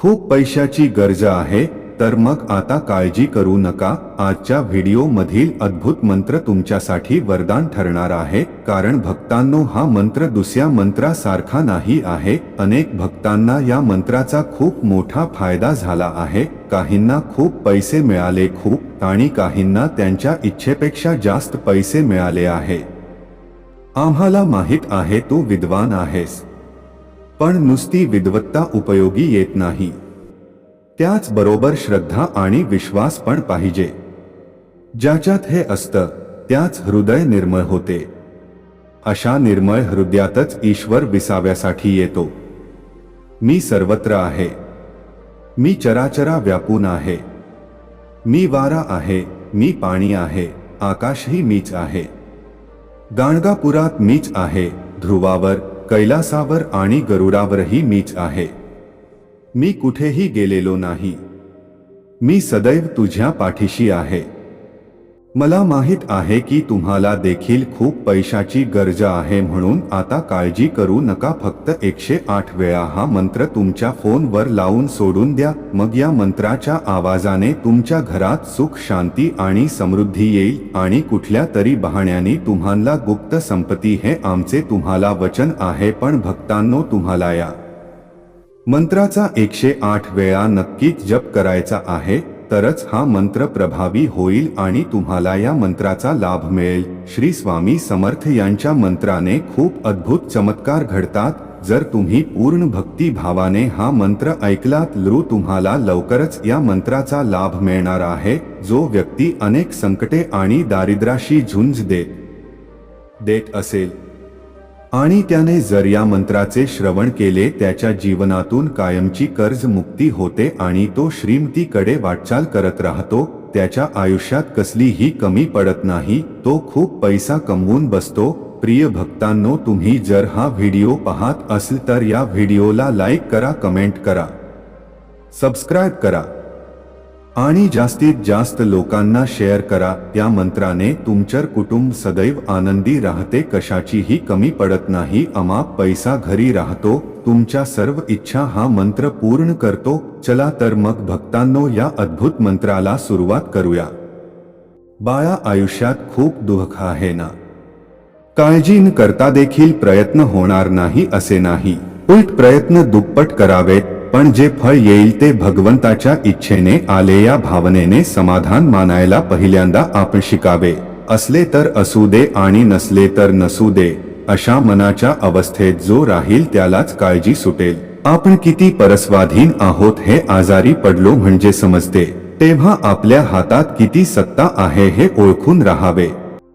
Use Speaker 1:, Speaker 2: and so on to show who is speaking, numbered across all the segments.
Speaker 1: खूप पैशाची गरज आहे तर मग आता काळजी करू नका. आजच्या व्हिडिओ मधील अद्भुत मंत्र तुमच्यासाठी वरदान ठरणार आहे कारण भक्तांनो हा मंत्र दुसऱ्या मंत्रासारखा नाही आहे. अनेक भक्तांना या मंत्राचा खूप मोठा फायदा झाला आहे. काहींना खूप पैसे मिळाले खूप आणि काहींना त्यांच्या इच्छेपेक्षा जास्त पैसे मिळाले आहे. आम्हाला माहीत आहे तू विद्वान आहेस. पण नुसती विद्वत्ता उपयोगी येत नाही. त्याचबरोबर श्रद्धा आणि विश्वास पण पाहिजे. ज्याच्यात हे असतं त्याच हृदय निर्मळ होते. अशा निर्मळ हृदयातच ईश्वर विसाव्यासाठी येतो. मी सर्वत्र आहे. मी चराचरा व्यापून आहे. मी वारा आहे मी पाणी आहे आकाशही मीच आहे. गाणगापुरात मीच आहे ध्रुवावर कैलासावर आणि गरुडावरही मीच आहे. मी कुठेही गेलेलो नाही. मी सदैव तुझ्या पाठीशी आहे. मला माहीत आहे की तुम्हाला देखील खूप पैशाची गरज आहे म्हणून आता काळजी करू नका. फक्त एकशे आठ वेळा हा मंत्र तुमच्या फोनवर लावून सोडून द्या. मग या मंत्राच्या आवाजाने तुमच्या घरात सुख शांती आणि समृद्धी येईल आणि कुठल्या तरी बहाण्याने तुम्हाला गुप्त संपत्ती हे आमचे तुम्हाला वचन आहे पण भक्तांनो तुम्हाला या मंत्राचा एकशे आठ वेळा नक्कीच जप करायचा आहे. तरच हा मंत्र प्रभावी होईल आणि तुम्हाला या मंत्राचा लाभ मिळेल. श्री स्वामी समर्थ यांच्या मंत्राने खूप अद्भुत चमत्कार घडतात. जर तुम्ही पूर्ण भक्ती भावाने हा मंत्र ऐकलात लू तुम्हाला लवकरच या मंत्राचा लाभ मिळणार आहे जो व्यक्ती अनेक संकटे आणि दारिद्र्याशी झुंज देत देत असेल. आणि त्याने जर या मंत्राचे श्रवण केले त्याच्या जीवनातून कायमची कर्ज मुक्ती होते आणि तो श्रीमतीकडे वाटचाल करत राहतो. त्याच्या आयुष्यात कसलीही कमी पडत नाही तो खूप पैसा कमवून बसतो. प्रिय भक्तांनो तुम्ही जर हा व्हिडिओ पाहत असेल तर या व्हिडिओला लाईक करा कमेंट करा. सबस्क्राईब करा. आणि जास्तीत जास्त लोकांना शेअर करा. या मंत्राने तुमचर कुटुंब सदैव आनंदी राहते. कशाचीही कमी पडत नाही. अमाप पैसा घरी राहतो. तुमच्या सर्व इच्छा हा मंत्र पूर्ण करतो. चला तर मग भक्तांनो या अद्भुत मंत्राला सुरुवात करूया. बाळा आयुष्यात खूप दुःख आहे ना? काळजी न करता देखील प्रयत्न होणार नाही असे नाही. उलट प्रयत्न दुप्पट करावेत. पण जे फळ येईल ते भगवंताच्या इच्छेने आले या भावनेने समाधान मानायला पहिल्यांदा आपण शिकावे. असले तर असू दे आणि नसले तर नसू दे अशा मनाच्या अवस्थेत जो राहील त्यालाच काळजी सुटेल. आपण किती परस्वाधीन आहोत हे आजारी पडलो म्हणजे समजते. तेव्हा आपल्या हातात किती सत्ता आहे हे ओळखून राहावे.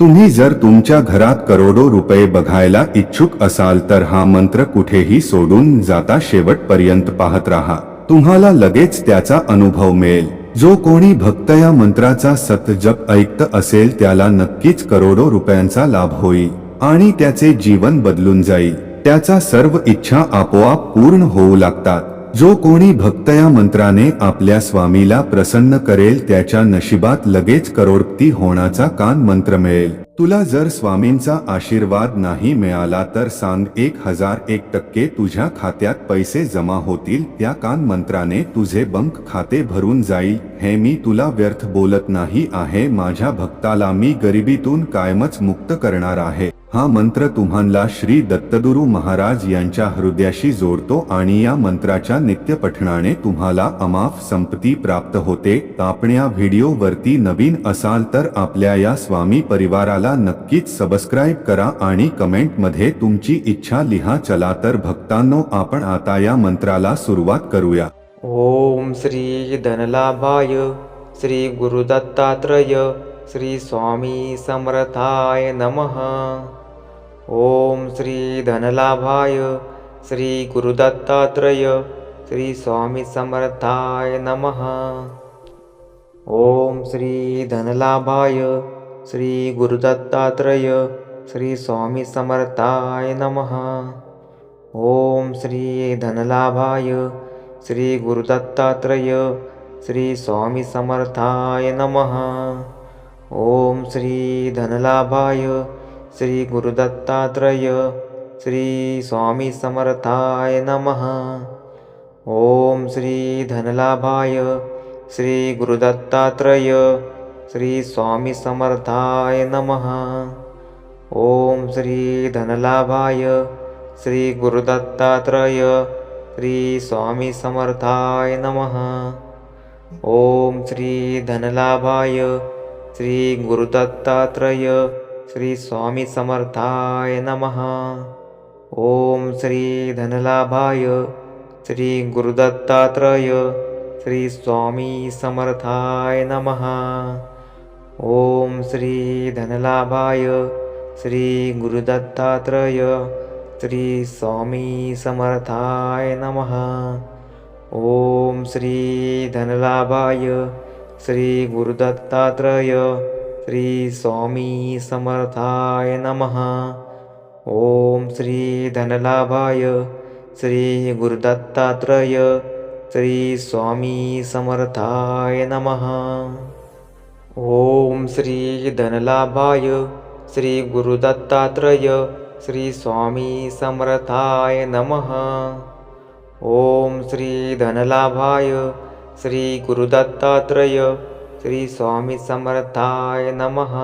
Speaker 1: तुम्ही जर तुमच्या घरात करोडो रुपये बघायला इच्छुक असाल तर हा मंत्र कुठेही सोडून जाता शेवटपर्यंत पाहत राहा. तुम्हाला लगेच त्याचा अनुभव मिळेल. जो कोणी भक्त या मंत्राचा सतजप ऐकत असेल त्याला नक्कीच करोडो रुपयांचा लाभ होईल आणि त्याचे जीवन बदलून जाईल. त्याचा सर्व इच्छा आपोआप पूर्ण होऊ लागतात. जो कोणी भक्त या मंत्राने आपल्या स्वामीला प्रसन्न करेल त्याच्या नशिबात लगेच करोडपती होण्याचा कान मंत्र मिळेल. तुला जर स्वामींचा आशीर्वाद नाही मिळाला तर सांग एक हजार एक टक्के तुझ्या खात्यात पैसे जमा होतील त्या कान मंत्राने तुझे बंक खाते भरून जाईल. हे मी तुला व्यर्थ बोलत नाही आहे माझ्या भक्ताला मी गरिबीतून कायमच मुक्त करणार आहे. हा मंत्र तुम्हाला श्री दत्तगुरु महाराज यांच्या हृदयाशी जोडतो आणि या मंत्राच्या नित्यपठणाने तुम्हाला अमाफ संपत्ती प्राप्त होते. आपण या नवीन असाल तर आपल्या या स्वामी परिवाराला नक्कीच सबस्क्राईब करा आणि कमेंटमध्ये तुमची इच्छा लिहा. चला तर भक्तांनो आपण आता या मंत्राला सुरुवात करूया.
Speaker 2: ओम श्री धनलाभाय श्री गुरुदत्तात्रय श्री स्वामी समर्थाय नमः. ॐ श्री धनलाभाय श्री गुरुदत्तात्रय श्री स्वामी समर्थाय नमः। ओम श्री धनलाभाय श्री गुरुदत्तात्रय श्री स्वामी समर्थाय नमः। ओम श्री धनलाभाय श्री गुरुदत्तात्रय श्री स्वामी समर्थाय नमः। ओम श्री धनलाभाय श्रीगुरुदत्तात्रय श्रीस्वामीसमर्थाय नमः। ॐ श्रीधनलाभाय श्रीगुरुदत्तात्रय श्रीगुरुदत्तात्रेय नमः। ॐ श्रीधनलाभाय श्रीगुरुदत्तात्रय श्रीस्वामीसमर्थाय नमः। ॐ श्रीधनलाभाय श्रीगुरुदत्तात्रय श्रीगुरुदत्तात्रेय श्री स्वामी समर्थाय नमः. ओम श्री धनलाभाय श्री गुरुदत्तात्रय श्री स्वामी समर्थाय नमः. ओम श्री धनलाभाय श्री गुरुदत्तात्रय श्री स्वामी समर्थाय नमः. ॐ श्री धनलाभाय श्री गुरुदत्तात्रय श्री स्वामी समर्थाय नमः. ॐ श्री धनलाभाय श्री गुरुदत्तात्रय श्री स्वामी समर्थाय नमः. ॐ श्री धनलाभाय श्री गुरुदत्तात्रय श्री स्वामी समर्थाय नमः. ॐ श्री धनलाभाय श्री गुरुदत्तात्रय श्री स्वामी समर्थाय नमः।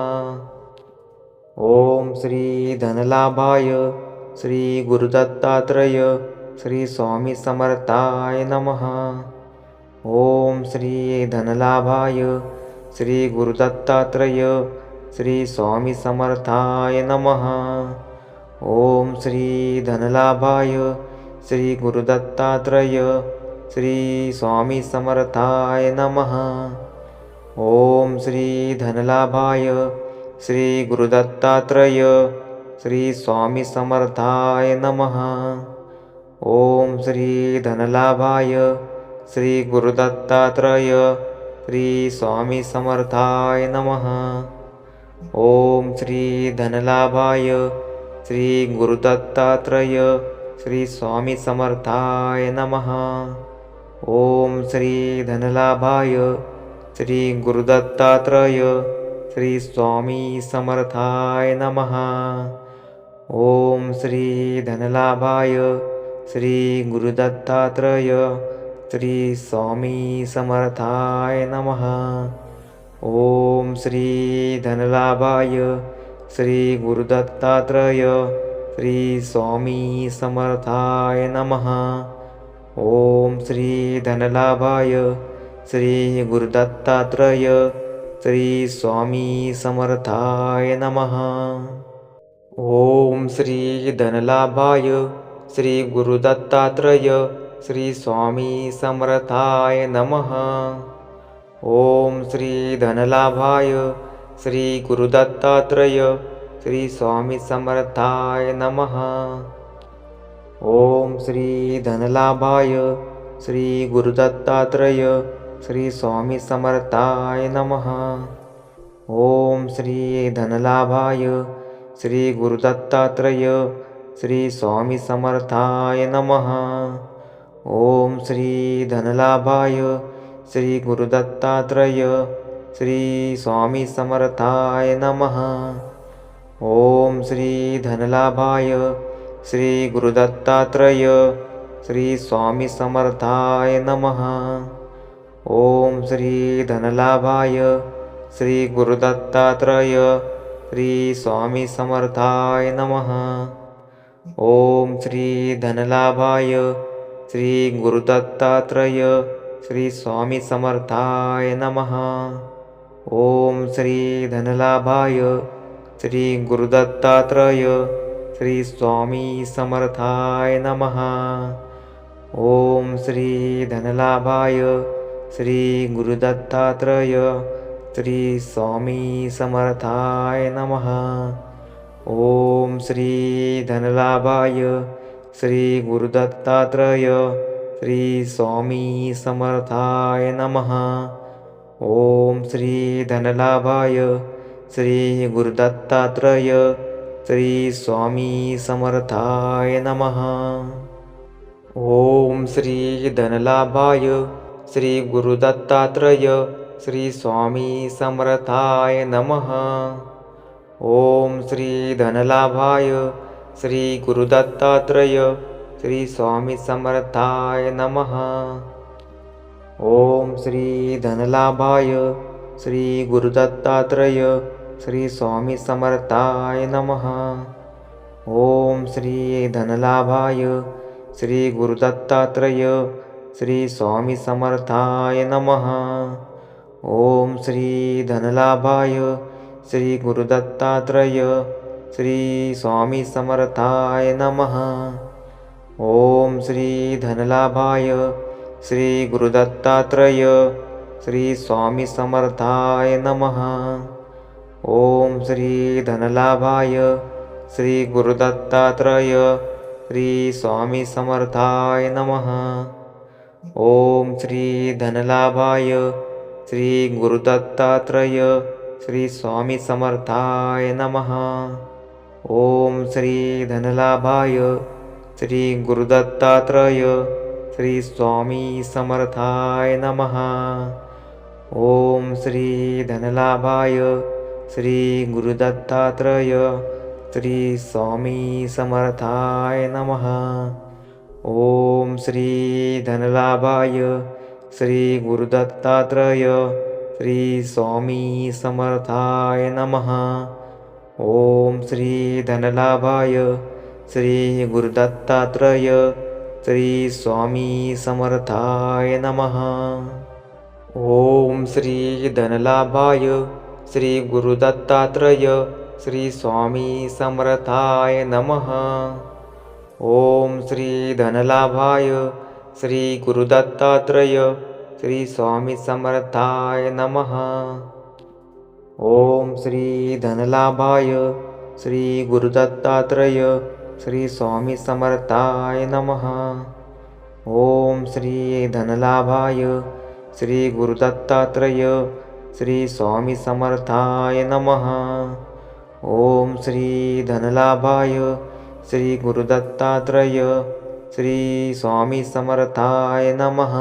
Speaker 2: ॐ श्री धनलाभाय श्री गुरुदत्तात्रय श्री स्वामी समर्थाय नमः। ॐ श्री धनलाभाय श्री गुरुदत्तात्रय श्री स्वामी समर्थाय नमः। ओम श्री धनलाभाय श्री गुरुदत्तात्रय श्री स्वामी समर्थाय नमः। ॐ श्री धनलाभाय श्री गुरुदत्तात्रय श्री स्वामी समर्थाय नमः। ओम श्री धनलाभाय श्री गुरुदत्तात्रय श्री स्वामी समर्थाय नमः। ओम श्री धनलाभाय श्री गुरुदत्तात्रय श्री स्वामी समर्थाय नमः। ओम श्री धनलाभाय श्री गुरुदत्तात्रय श्री स्वामी समर्थाय नमः। ॐ श्री धनलाभाय श्री गुरुदत्तात्रय श्री स्वामी समर्थाय नमः। ॐ श्री धनलाभाय श्री गुरुदत्तात्रय श्री स्वामी समर्थाय नमः। ॐ श्री धनलाभाय श्रीगुरुदत्तात्रय श्रीस्वामी समर्थाय नमः। ॐ श्रीधनलाभाय श्रीगुरुदत्तात्रय श्रीस्वामी समर्थाय नमः। ॐ श्रीधनलाभाय श्रीगुरुदत्तात्रय श्रीस्वामीसमर्थाय नमः। ॐ श्रीधनलाभाय श्रीगुरुदत्तात्रेय श्रीस्वामिसमर्थाय नमः। ॐ श्रीधनलाभाय श्रीगुरुदत्तात्रेय श्रीस्वामी समर्थाय नमः। ॐ श्रीधनलाभाय श्रीगुरुदत्तात्रय श्रीस्वामिसमर्थाय नमः। ॐ श्रीधनलाभाय श्रीगुरुदत्तात्रय श्रीस्वामिसमर्थाय नमः। ॐ श्री धनलाभाय श्री गुरुदत्तात्रय श्री स्वामी समर्थाय नमः। ओम श्री धनलाभाय श्री गुरुदत्तात्रय श्री स्वामी समर्थाय नमः। ओम श्री धनलाभाय श्री गुरुदत्तात्रय श्री स्वामी समर्थाय नमः। ओम श्री धनलाभाय श्रीगुरुदत्तात्रय श्रीस्वामी समर्थाय नमः। ॐ श्रीधनलाभाय श्रीगुरुदत्तात्रय श्रीस्वामी समर्थाय नमः। ॐ श्रीधनलाभाय श्रीगुरुदत्तात्रय श्रीस्वामी समर्थाय नमः। ॐ श्री श्रीगुरुदत्तात्रय श्रीस्वामी समर्थाय नमः। ॐ श्रीधनलाभाय श्रीगुरुदत्तात्रय श्रीगुरुदत्तात्रेय नमः। ॐ श्रीधनलाभाय श्रीगुरुदत्तात्रय श्रीस्वामीसमर्थाय नमः। ॐ श्रीधनलाभाय श्रीगुरुदत्तात्रय श्रीगुरुदत्तात्रेय श्री स्वामी समर्थाय नमः. ओम श्री धनलाभाय श्री गुरुदत्तात्रय श्री स्वामी समर्थाय नमः. ओम श्री धनलाभाय श्री गुरुदत्तात्रय श्री स्वामी समर्थाय नमः. ओम श्री धनलाभाय श्री गुरुदत्तात्रय श्री स्वामी समर्थाय नमः. ॐ श्रीधनलाभाय श्रीगुरुदत्तात्रय श्रीस्वामिसमर्थाय नमः। ॐ श्रीधनलाभाय श्रीगुरुदत्तात्रय श्रीस्वामिसमर्थाय नमः। ॐ श्रीधनलाभाय श्रीगुरुदत्तात्रय श्रीस्वामिसमर्थाय नमः। ओम श्री धनलाभाय श्री गुरुदत्तात्रय श्री स्वामी समर्थाय नमः। ओम श्री धनलाभाय श्री गुरुदत्तात्रय श्री स्वामी समर्थाय नमः। ओम श्री धनलाभाय श्री गुरुदत्तात्रय श्री स्वामी समर्थाय नमः। ओम श्री धनलाभाय श्री गुरुदत्तात्रय श्री स्वामी समर्थाय नमः। ओम श्री धनलाभाय श्री गुरुदत्तात्रय श्री स्वामी समर्थाय नमः। ओम श्री धनलाभाय श्री गुरुदत्तात्रय श्री स्वामी समर्थाय नमः। ओम श्री धनलाभाय श्री गुरुदत्तात्रय श्री स्वामी समर्थाय नमः।